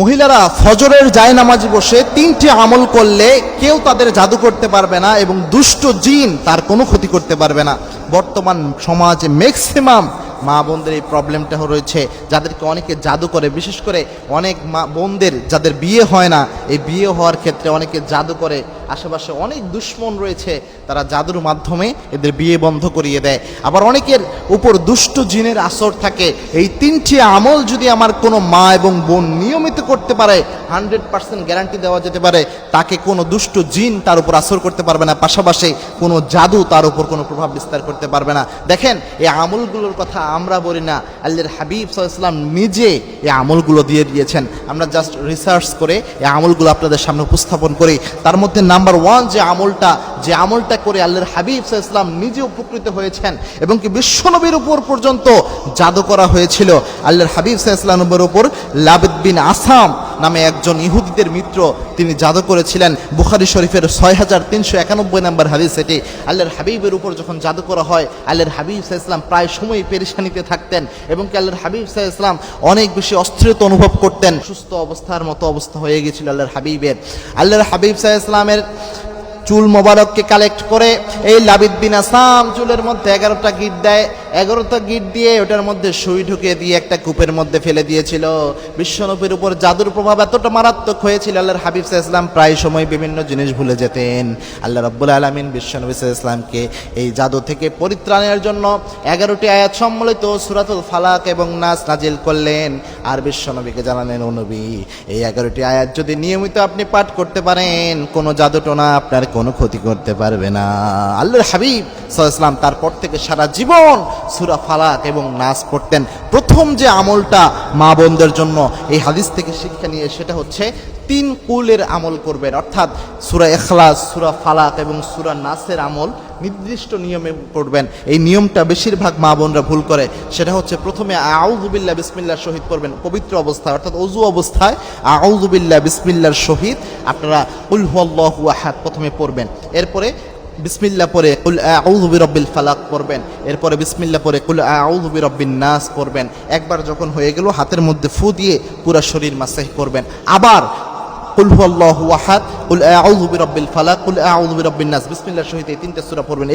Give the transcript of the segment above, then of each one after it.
মহিলারা ফজরের যায় নামাজ বসে তিনটি আমল করলে কেউ তাদের জাদু করতে পারবে না এবং দুষ্ট জিন তার কোনো ক্ষতি করতে পারবে না। বর্তমান সমাজে ম্যাক্সিমাম মা বোনদের এই প্রবলেমটা রয়েছে। যাদেরকে অনেকে জাদু করে, বিশেষ করে অনেক মা বোনদের যাদের বিয়ে হয় না, এই বিয়ে হওয়ার ক্ষেত্রে অনেকে জাদু করে। আশেপাশে অনেক দুশ্মন রয়েছে, তারা জাদুর মাধ্যমে এদের বিয়ে বন্ধ করিয়ে দেয়। আবার অনেকের উপর দুষ্ট জিনের আসর থাকে। এই তিনটি আমল যদি আমার কোনো মা এবং বোন নিয়মিত করতে পারে, হান্ড্রেড পার্সেন্ট গ্যারান্টি দেওয়া যেতে পারে, তাকে কোনো দুষ্ট জিন তার উপর আসর করতে পারবে না। পাশাপাশি কোনো জাদু তার উপর কোনো প্রভাব বিস্তার করতে পারবে না। দেখেন, এই আমলগুলোর কথা আমরা বলি না। আল্লাহর হাবিব সাল্লাম নিজে এই আমলগুলো দিয়ে দিয়েছেন। আমরা জাস্ট রিসার্চ করে এই আমলগুলো আপনাদের সামনে উপস্থাপন করি। তার মধ্যে নাম্বার ওয়ান যে আমলটা যে আমলটা করে আল্লাহর হাবিব ইসলাম নিজে উপকৃত হয়েছেন এবং কি বিশ্বনবীর উপর পর্যন্ত জাদু করা হয়েছিল, আল্লাহর হাবিব ইসলামের উপর লাবিদ বিন আসাম নামে একজন ইহুদিদের মিত্র তিনি জাদু করেছিলেন। বুখারি শরীফের ছয় হাজার তিনশো একানব্বই নম্বর হাদিস এটি। আল্লাহর হাবিবের উপর যখন জাদু করা হয়, আল্লাহর হাবিব সাহা ইসলাম প্রায় সময় পেরেশানিতে থাকতেন এবং কি আল্লাহর হাবিব সাহা ইসলাম অনেক বেশি অস্থিরতা অনুভব করতেন। সুস্থ অবস্থার মতো অবস্থা হয়ে গেছিল আল্লাহর হাবিবের। আল্লাহর হাবিব সাহা ইসলামের চুল মোবারককে কালেক্ট করে এই লাবিদ বিন আসাম চুলের মধ্যে এগারোটা গিট দেয়। এগারোটা গিট দিয়ে ওটার মধ্যে সুই ঢুকিয়ে দিয়ে একটা কূপের মধ্যে ফেলে দিয়েছিল। বিশ্বনবীর উপর জাদুর প্রভাব এতটা মারাত্মক হয়েছিল, আল্লাহর হাবিব ইসলাম প্রায় সময় বিভিন্ন জিনিস ভুলে যেতেন। আল্লাহ রব্বুল আলমিন বিশ্বনবী ইসলামকে এই জাদু থেকে পরিত্রাণের জন্য এগারোটি আয়াত সম্মিলিত সুরাতুল ফালাক এবং নাস নাজিল করলেন। আর বিশ্বনবীকে জানালেন, ও নবী, এই এগারোটি আয়াত যদি নিয়মিত আপনি পাঠ করতে পারেন, কোনো জাদুটোনা আপনার কোনো ক্ষতি করতে পারবে না। আল্লাহর হাবিব সাল্লাম তারপর থেকে সারা জীবন সুরা ফালাক এবং নাচ পড়তেন। প্রথম যে আমলটা মা বোনদের জন্য এই হাদিস থেকে শিক্ষা নিয়ে, সেটা হচ্ছে তিন কুলের আমল করবেন। অর্থাৎ সুরা এখলাস সুরা ফালাক এবং সুরা নাসের আমল নির্দিষ্ট নিয়মে পড়বেন এই নিয়মটা বেশিরভাগ মা বোনরা ভুল করে। সেটা হচ্ছে প্রথমে আউজুবিল্লা বিসমিল্লার শহীদ পড়বেন পবিত্র অবস্থায়। অর্থাৎ অজু অবস্থায় আউজুবিল্লাহ বিসমিল্লার শহীদ আপনারা উলহু আহাদ প্রথমে পড়বেন। এরপরে বিসমিল্লা পরে কুল আউযু বিরাব্বিল ফালাক পড়বেন। এরপরে বিসমিল্লা পরে কুল আউযু বিরাব্বিন নাস পড়বেন। একবার যখন হয়ে গেল, হাতের মধ্যে ফু দিয়ে পুরা শরীর মাসাহ করবেন। আবার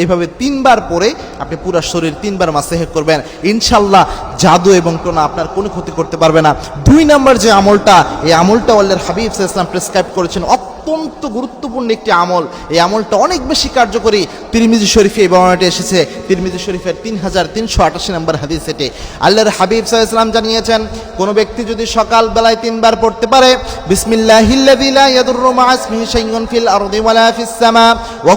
এইভাবে তিনবার পরে আপনি পুরা শরীর তিনবার মাসাহ করবেন। ইনশাআল্লাহ জাদু এবং টোনা আপনার কোনো ক্ষতি করতে পারবে না। দুই নাম্বার যে আমলটা, এই আমলটা আল্লাহর হাবিব সাল্লাল্লাহু প্রেসক্রাইব করেছেন অত্যন্ত গুরুত্বপূর্ণ একটি আমল। এই আমলটা অনেক বেশি কার্যকরী। তিরমিজি শরীফে এই বর্ণনাটি এসেছে। তিরমিজি শরীফের তিন হাজার তিনশো আটাশি নম্বর হাদিস এটি। আল্লাহর হাবিব সাহা ইসলাম জানিয়েছেন, কোনো ব্যক্তি যদি সকাল বেলায় তিনবার পড়তে পারে বিসমিল্লাহিল্লাযী লা ইয়াদুররু ফিল আরদি ওয়ালা ফিস সামা ওয়া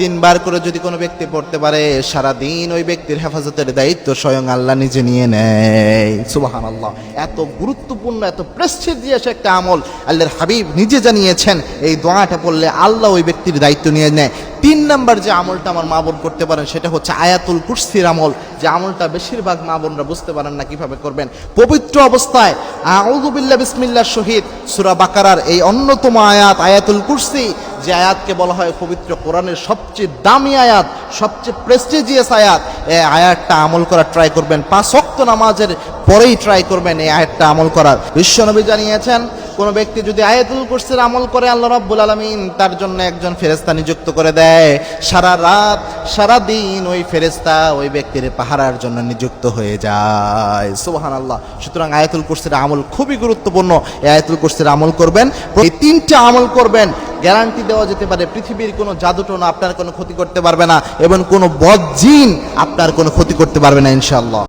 তিনবার করে যদি কোনো ব্যক্তি পড়তে পারে সারা দিন ওই ব্যক্তির হেফাজতের দায়িত্ব স্বয়ং আল্লাহ নিজে নিয়ে নেয়। সুবাহান আল্লাহ এত গুরুত্বপূর্ণ, এত প্রেস্টিজিয়াস একটা আমল আল্লাহর হাবিব নিজে জানিয়েছেন, এই দোয়াটা পড়লে আল্লাহ ওই ব্যক্তির দায়িত্ব নিয়ে নেয়। তিন নাম্বার যে আমলটা আমার মা বোন করতে পারেন, সেটা হচ্ছে আয়াতুল কুরসির আমল। যে আমলটা বেশিরভাগ মা বোনরা বুঝতে পারেন না কীভাবে করবেন। পবিত্র অবস্থায় আউযুবিল্লাহ বিসমিল্লাহ শহীদ, সুরা বাকারার এই অন্যতম আয়াত, আয়াতুল কুরসি যে আয়াতকে বলা হয় পবিত্র কোরআনের সবচেয়ে দামি আয়াত, সবচেয়ে প্রেস্টিজিয়াস আয়াত, এই আয়াতটা আমল করার ট্রাই করবেন। পাঁচ শক্ত নামাজের পরেই ট্রাই করবেন এই আয়াতটা আমল করার। বিশ্বনবী জানিয়েছেন, কোনো ব্যক্তি যদি আয়াতুল কুরসির আমল করে আল্লাহ রাব্বুল আলামিন, তার জন্য একজন ফেরেশতা নিযুক্ত করে দেয়। সারা রাত, সারা দিন ওই ফেরেশতা ওই ব্যক্তির পাহারার জন্য নিযুক্ত হয়ে যায়। সুবহানাল্লাহ। সুতরাং আয়াতুল কুরসির আমল খুবই গুরুত্বপূর্ণ। এই আয়াতুল কুরসির আমল করবেন, এই তিনটা আমল করবেন গ্যারান্টি দেওয়া যেতে পারে, পৃথিবীর কোনো জাদুটোনা আপনার কোনো ক্ষতি করতে পারবে না, এবং কোনো বদ জিন আপনার কোনো ক্ষতি করতে পারবে না, ইনশাআল্লাহ।